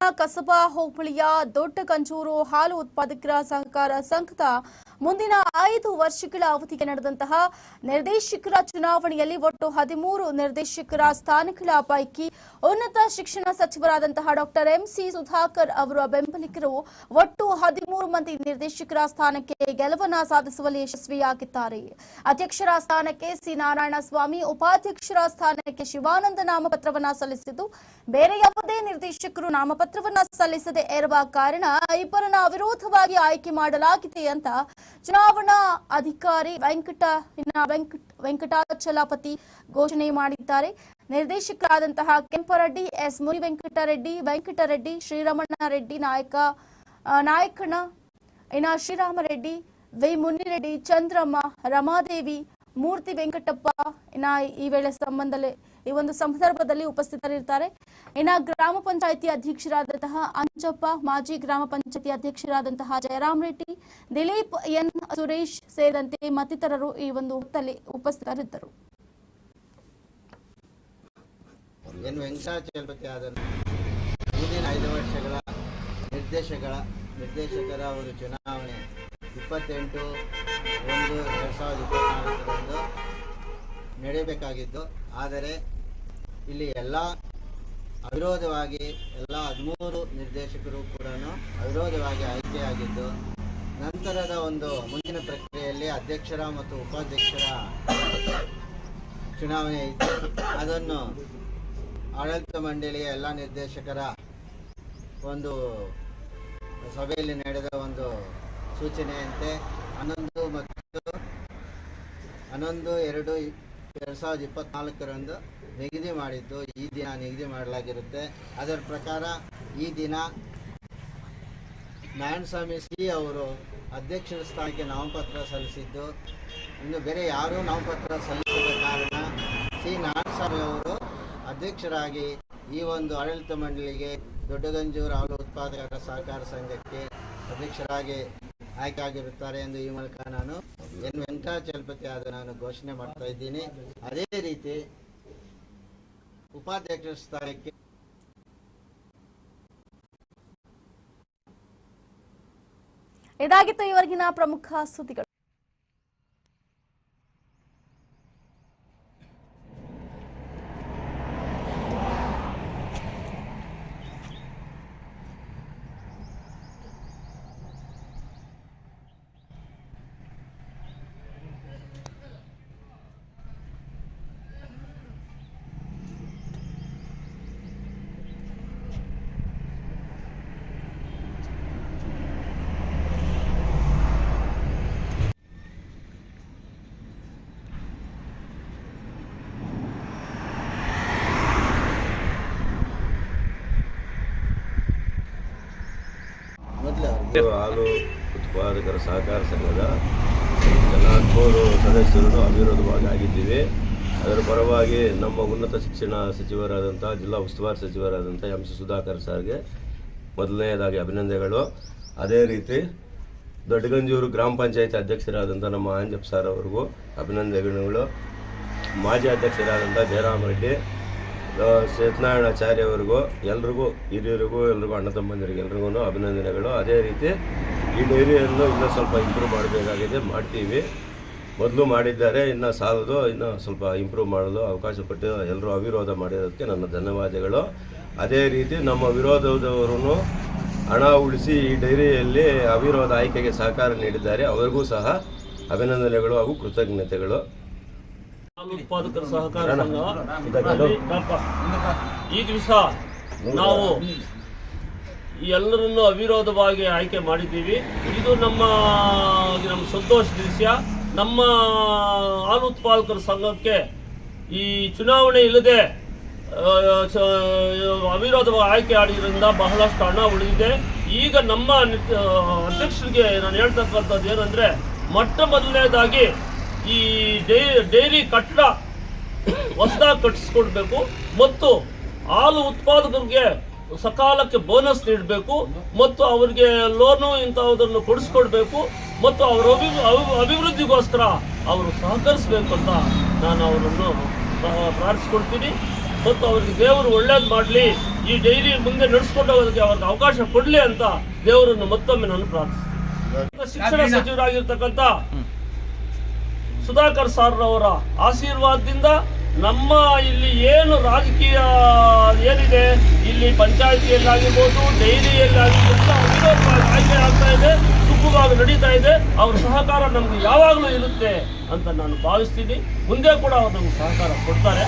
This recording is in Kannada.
ಕಸಬಾ ಹೋಬಳಿಯ ದೊಡ್ಡ ಕಂಚೂರು ಹಾಲು ಉತ್ಪಾದಕರ ಸಹಕಾರ ಸಂಘದ ಮುಂದಿನ ಐದು ವರ್ಷಗಳ ಅವಧಿಗೆ ನಡೆದಂತಹ ನಿರ್ದೇಶಕರ ಚುನಾವಣೆಯಲ್ಲಿ ಒಟ್ಟು ಹದಿಮೂರು ನಿರ್ದೇಶಕರ ಸ್ಥಾನಗಳ ಪೈಕಿ ಉನ್ನತ ಶಿಕ್ಷಣ ಸಚಿವರಾದಂತಹ ಡಾಕ್ಟರ್ ಎಂಸಿ ಸುಧಾಕರ್ ಅವರ ಬೆಂಬಲಿಗರು ಒಟ್ಟು ಹದಿಮೂರು ಮಂದಿ ನಿರ್ದೇಶಕರ ಸ್ಥಾನಕ್ಕೆ ಗೆಲುವನ್ನ ಸಾಧಿಸುವಲ್ಲಿ ಯಶಸ್ವಿಯಾಗಿದ್ದಾರೆ. ಅಧ್ಯಕ್ಷರ ಸ್ಥಾನಕ್ಕೆ ಸಿ ನಾರಾಯಣ ಸ್ವಾಮಿ ಉಪಾಧ್ಯಕ್ಷರ ಸ್ಥಾನಕ್ಕೆ ಶಿವಾನಂದ ನಾಮಪತ್ರವನ್ನ ಸಲ್ಲಿಸಿದ್ದು, ಬೇರೆ ಯಾವುದೇ ನಿರ್ದೇಶಕರು ನಾಮಪತ್ರವನ್ನ ಸಲ್ಲಿಸದೆ ಇರುವ ಕಾರಣ ಇಬ್ಬರನ್ನ ಅವಿರೋಧವಾಗಿ ಆಯ್ಕೆ ಮಾಡಲಾಗಿದೆ ಅಂತ ಚುನಾವಣಾ ಅಧಿಕಾರಿ ವೆಂಕಟ ವೆಂಕಟ, ವೆಂಕಟಾಚಲಪತಿ ಘೋಷಣೆ ಮಾಡಿದ್ದಾರೆ. ನಿರ್ದೇಶಕರಾದಂತಹ ಕೆಂಪರೆಡ್ಡಿ ಎಸ್ ಮುನಿ ವೆಂಕಟರೆಡ್ಡಿ ವೆಂಕಟರೆಡ್ಡಿ ಶ್ರೀರಮಣ ರೆಡ್ಡಿ ನಾಯಕ ನಾಯಕನ, ಇನ್ನ ಶ್ರೀರಾಮರೆಡ್ಡಿ, ವಿ ಮುನಿರೆಡ್ಡಿ, ಚಂದ್ರಮ್ಮ, ರಮಾದೇವಿ, ಮೂರ್ತಿ ವೆಂಕಟಪ್ಪ, ಇನ್ನ ಈ ವೇಳೆ ಸಂಬಂಧದಲ್ಲಿ ಈ ಒಂದು ಸಂದರ್ಭದಲ್ಲಿ ಉಪಸ್ಥಿತರಿರ್ತಾರೆ ಇನ್ನ ಗ್ರಾಮ ಪಂಚಾಯಿತಿ ಅಧ್ಯಕ್ಷರಾದಂತಹ ಅಂಜಪ್ಪ ಮಾಜಿ ಗ್ರಾಮ ಪಂಚಾಯತಿ ಅಧ್ಯಕ್ಷರಾದಂತಹ ಜಯರಾಮ್ ರೆಡ್ಡಿ, ದಿಲೀಪ್ ಎನ್ ಸುರೇಶ್ ಸೇರಿದಂತೆ ಮತ್ತಿತರರು ಈ ಒಂದು ಹೊತ್ತಲ್ಲಿ ಉಪಸ್ಥಿತರಿದ್ದರು. ನಿರ್ದೇಶಕರ ಒಂದು ಚುನಾವಣೆ ಇಪ್ಪತ್ತೆಂಟು ಒಂದು ಎರಡು ಸಾವಿರದ ಇಪ್ಪತ್ತ್ನಾಲ್ಕರಂದು ನಡೆಯಬೇಕಾಗಿದ್ದು ಆದರೆ ಇಲ್ಲಿ ಎಲ್ಲ ಅವಿರೋಧವಾಗಿ ಎಲ್ಲ ಹದಿಮೂರು ನಿರ್ದೇಶಕರು ಕೂಡ ಅವಿರೋಧವಾಗಿ ಆಯ್ಕೆಯಾಗಿದ್ದು ನಂತರದ ಒಂದು ಮುಂದಿನ ಪ್ರಕ್ರಿಯೆಯಲ್ಲಿ ಅಧ್ಯಕ್ಷರ ಮತ್ತು ಉಪಾಧ್ಯಕ್ಷರ ಚುನಾವಣೆ ಇದ್ದು ಅದನ್ನು ಆಡಳಿತ ಮಂಡಳಿಯ ಎಲ್ಲ ನಿರ್ದೇಶಕರ ಒಂದು ಸಭೆಯಲ್ಲಿ ನಡೆದ ಒಂದು ಸೂಚನೆಯಂತೆ ಹನ್ನೊಂದು ಮತ್ತು ಹನ್ನೊಂದು ಎರಡು ಎರಡು ಸಾವಿರದ ಇಪ್ಪತ್ತ್ನಾಲ್ಕರಂದು ನಿಗದಿ ಮಾಡಿದ್ದು ಈ ದಿನ ನಿಗದಿ ಮಾಡಲಾಗಿರುತ್ತೆ. ಅದರ ಪ್ರಕಾರ ಈ ದಿನ ನಾರಾಯಣಸ್ವಾಮಿ ಸಿ ಅವರು ಅಧ್ಯಕ್ಷರ ಸ್ಥಾನಕ್ಕೆ ನಾಮಪತ್ರ ಸಲ್ಲಿಸಿದ್ದು. ಇನ್ನು ಬೇರೆ ಯಾರೂ ನಾಮಪತ್ರ ಸಲ್ಲಿಸದ ಕಾರಣ ಸಿ ನಾರಾಯಣಸ್ವಾಮಿ ಅವರು ಅಧ್ಯಕ್ಷರಾಗಿ ಈ ಒಂದು ಆಡಳಿತ ಮಂಡಳಿಗೆ ದೊಡ್ಡಗಂಜೂರು ಹಾಲು ಉತ್ಪಾದಕರ ಸಹಕಾರ ಸಂಘಕ್ಕೆ ಅಧ್ಯಕ್ಷರಾಗಿ ಆಯ್ಕೆ ಆಗಿರುತ್ತಾರೆ ಎಂದು ಈ ಮೂಲಕ ನಾನು ಎನ್ ವೆಂಕಟಾಚಲಪತಿ ಆದ ನಾನು ಘೋಷಣೆ ಮಾಡ್ತಾ ಇದ್ದೀನಿ. ಅದೇ ರೀತಿ ಉಪಾಧ್ಯಕ್ಷರ ಸ್ಥಾನಕ್ಕೆ ಇದಾಗಿತ್ತು ಈವರೆಗಿನ ಪ್ರಮುಖ ಸುದ್ದಿಗಳು. ಹಾಲು ಉತ್ಪಾದಕರ ಸಹಕಾರ ಸಂಘದ ಎಲ್ಲ ಹದಿಮೂರು ಸದಸ್ಯರನ್ನು ಅವಿರೋಧವಾಗಿ ಆಗಿದ್ದೀವಿ. ಅದರ ಪರವಾಗಿ ನಮ್ಮ ಉನ್ನತ ಶಿಕ್ಷಣ ಸಚಿವರಾದಂಥ, ಜಿಲ್ಲಾ ಉಸ್ತುವಾರಿ ಸಚಿವರಾದಂಥ ಎಂ ಸಿ ಸುಧಾಕರ್ ಸರ್ಗೆ ಮೊದಲನೆಯದಾಗಿ ಅಭಿನಂದನೆಗಳು. ಅದೇ ರೀತಿ ದೊಡ್ಡಗಂಜೂರು ಗ್ರಾಮ ಪಂಚಾಯತಿ ಅಧ್ಯಕ್ಷರಾದಂಥ ನಮ್ಮ ಆಂಜಪ್ಪ ಸರ್ ಅವರಿಗೂ ಅಭಿನಂದನೆಗಳು. ಮಾಜಿ ಅಧ್ಯಕ್ಷರಾದಂಥ ಜಯರಾಮ್ ರೆಡ್ಡಿ ಸತ್ಯನಾರಾಯಣಾಚಾರ್ಯ ಎಲ್ರಿಗೂ, ಹಿರಿಯರಿಗೂ, ಎಲ್ರಿಗೂ ಅಣ್ಣ ತಮ್ಮಂದಿರಿಗೆ ಎಲ್ರಿಗೂ ಅಭಿನಂದನೆಗಳು. ಅದೇ ರೀತಿ ಈ ಡೈರಿಯನ್ನು ಇನ್ನೂ ಸ್ವಲ್ಪ ಇಂಪ್ರೂವ್ ಮಾಡಬೇಕಾಗಿದೆ, ಮಾಡ್ತೀವಿ. ಮೊದಲು ಮಾಡಿದ್ದಾರೆ, ಇನ್ನು ಸಾಲದು, ಇನ್ನು ಸ್ವಲ್ಪ ಇಂಪ್ರೂವ್ ಮಾಡಲು ಅವಕಾಶ ಕೊಟ್ಟು ಎಲ್ಲರೂ ಅವಿರೋಧ ಮಾಡಿರೋದಕ್ಕೆ ನನ್ನ ಧನ್ಯವಾದಗಳು. ಅದೇ ರೀತಿ ನಮ್ಮ ವಿರೋಧದವರು ಹಣ ಉಳಿಸಿ ಈ ಡೈರಿಯಲ್ಲಿ ಅವಿರೋಧ ಆಯ್ಕೆಗೆ ಸಹಕಾರ ನೀಡಿದ್ದಾರೆ. ಅವರಿಗೂ ಸಹ ಅಭಿನಂದನೆಗಳು ಹಾಗೂ ಕೃತಜ್ಞತೆಗಳು. ಹಾಲು ಉತ್ಪಾದಕರ ಸಹಕಾರ ಸಂಘ. ಈ ದಿವಸ ನಾವು ಎಲ್ಲರನ್ನು ಅವಿರೋಧವಾಗಿ ಆಯ್ಕೆ ಮಾಡಿದ್ದೀವಿ. ಇದು ನಮ್ಮ ನಮ್ಮ ಸಂತೋಷ ವಿಷಯ ನಮ್ಮ ಹಾಲು ಉತ್ಪಾದಕರ ಸಂಘಕ್ಕೆ ಈ ಚುನಾವಣೆ ಇಲ್ಲದೆ ಅವಿರೋಧವಾಗಿ ಆಯ್ಕೆ ಆಡಿದ್ರಿಂದ ಬಹಳಷ್ಟು ಹಣ ಉಳಿದಿದೆ ಈಗ ನಮ್ಮ ಅಧ್ಯಕ್ಷರಿಗೆ ನಾನು ಹೇಳ್ತಕ್ಕಂಥದ್ದು ಏನಂದ್ರೆ ಮೊಟ್ಟ ಮೊದಲನೇದಾಗಿ ಈ ಡೈ ಡೈರಿ ಕಟ್ಟಡ ಹೊಸದಾಗಿ ಕಟ್ಟಿಸ್ಕೊಡ್ಬೇಕು ಮತ್ತು ಹಾಲು ಉತ್ಪಾದಕರಿಗೆ ಸಕಾಲಕ್ಕೆ ಬೋನಸ್ ನೀಡಬೇಕು ಮತ್ತು ಅವರಿಗೆ ಲೋನು ಇಂಥವುದನ್ನು ಕೊಡಿಸ್ಕೊಡ್ಬೇಕು ಮತ್ತು ಅವರ ಅಭಿ ಅಭಿ- ಅಭಿವೃದ್ಧಿಗೋಸ್ಕರ ಅವರು ಸಹಕರಿಸಬೇಕು ಅಂತ ನಾನು ಅವರನ್ನು ಪ್ರಾರ್ಥಿಸ್ಕೊಡ್ತೀನಿ ಮತ್ತು ಅವ್ರಿಗೆ ದೇವರು ಒಳ್ಳೇದು ಮಾಡಲಿ ಈ ಡೈರಿ ಮುಂದೆ ನಡೆಸ್ಕೊಂಡು ಹೋಗೋದಕ್ಕೆ ಅವ್ರಿಗೆ ಅವಕಾಶ ಕೊಡಲಿ ಅಂತ ದೇವರನ್ನು ಮತ್ತೊಮ್ಮೆ ನಾನು ಪ್ರಾರ್ಥಿಸ್ತೀನಿ. ಶಿಕ್ಷಣ ಸಚಿವರಾಗಿರ್ತಕ್ಕಂಥ ಸುಧಾಕರ್ ಸಾರ್ರವರ ಆಶೀರ್ವಾದದಿಂದ ನಮ್ಮ ಇಲ್ಲಿ ಏನು ರಾಜಕೀಯ ಏನಿದೆ, ಇಲ್ಲಿ ಪಂಚಾಯತಿಯಲ್ಲಾಗಿರ್ಬೋದು, ಡೈರಿಯಲ್ಲಾಗಿರ್ಬೋದು ಆಯ್ಕೆ ಆಗ್ತಾ ಇದೆ ಸುಖವಾಗಿ ನಡೀತಾ ಇದೆ, ಅವ್ರ ಸಹಕಾರ ನಮ್ಗೆ ಯಾವಾಗಲೂ ಇರುತ್ತೆ ಅಂತ ನಾನು ಭಾವಿಸ್ತೀನಿ. ಮುಂದೆ ಕೂಡ ಅವ್ರು ನಮ್ಗೆ ಸಹಕಾರ ಕೊಡ್ತಾರೆ.